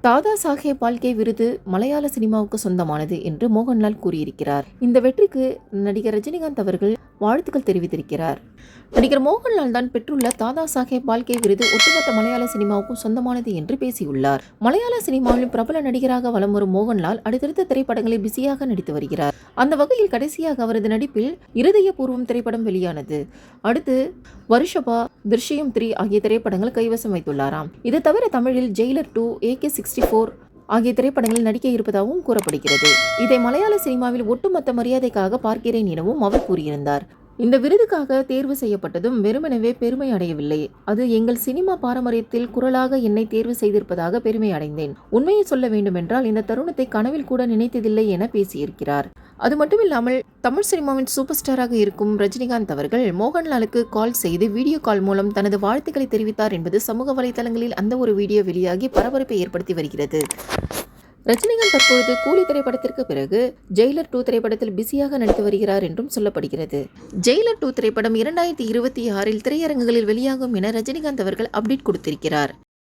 தாதா சாஹேப் பால்கே விருது மலையாள சினிமாவுக்கு சொந்தமானது என்று மோகன்லால் கூறியிருக்கிறார். இந்த வெற்றிக்கு நடிகர் ரஜினிகாந்த் அவர்கள் வாழ்த்துக்கள் தெரிவித்திருக்கிறார். நடிகர் மோகன்லால் தான் பெற்றுள்ள தாதா சாஹேப் பால்கே விருது ஒட்டுமொத்த மலையாள சினிமாவுக்கும் சொந்தமானது என்று பேசியுள்ளார். மலையாள சினிமாவில் பிரபல நடிகராக வலம் வரும் மோகன்லால் அடுத்தடுத்த திரைப்படங்களில் பிஸியாக நடித்து வருகிறார். அந்த வகையில் கடைசியாக அவரது நடிப்பில் இருதயபூர்வம் திரைப்படம் வெளியானது. அடுத்து வருஷபா திருஷ்யம் த்ரீ ஆகிய திரைப்படங்கள் கைவசம் வைத்துள்ளாராம். இது தவிர தமிழில் Jailer two AK sixty four ஆகிய திரைப்படங்களில் நடிக்க இருப்பதாகவும் கூறப்படுகிறது. இதை மலையாள சினிமாவில் ஒட்டுமொத்த மரியாதைக்காக பார்க்கிறேன் எனவும் அவர் கூறியிருந்தார். இந்த விருதுக்காக தேர்வு செய்யப்பட்டதும் வெறுமனவே பெருமை அடையவில்லை. அது எங்கள் சினிமா பாரம்பரியத்தில் குரலாக என்னை தேர்வு செய்திருப்பதாக பெருமை அடைந்தேன். உண்மையை சொல்ல வேண்டுமென்றால் இந்த தருணத்தை கனவில் கூட நினைத்ததில்லை என பேசியிருக்கிறார். அது மட்டுமில்லாமல் தமிழ் சினிமாவின் சூப்பர் ஸ்டாராக இருக்கும் ரஜினிகாந்த் அவர்கள் மோகன்லாலுக்கு கால் செய்து வீடியோ கால் மூலம் தனது வாழ்த்துக்களை தெரிவித்தார் என்பது சமூக வலைதளங்களில் அந்த ஒரு வீடியோ வெளியாகி பரபரப்பை ஏற்படுத்தி வருகிறது. ரஜினிகாந்த் தற்பொழுது கூலி திரைப்படத்திற்கு பிறகு ஜெயிலர் டூ திரைப்படத்தில் பிஸியாக நடித்து வருகிறார் என்றும் சொல்லப்படுகிறது. ஜெயிலர் டூ திரைப்படம் இரண்டாயிரத்தி இருபத்தி ஆறில் திரையரங்குகளில் வெளியாகும் என ரஜினிகாந்த் அவர்கள் அப்டேட் கொடுத்திருக்கிறார்.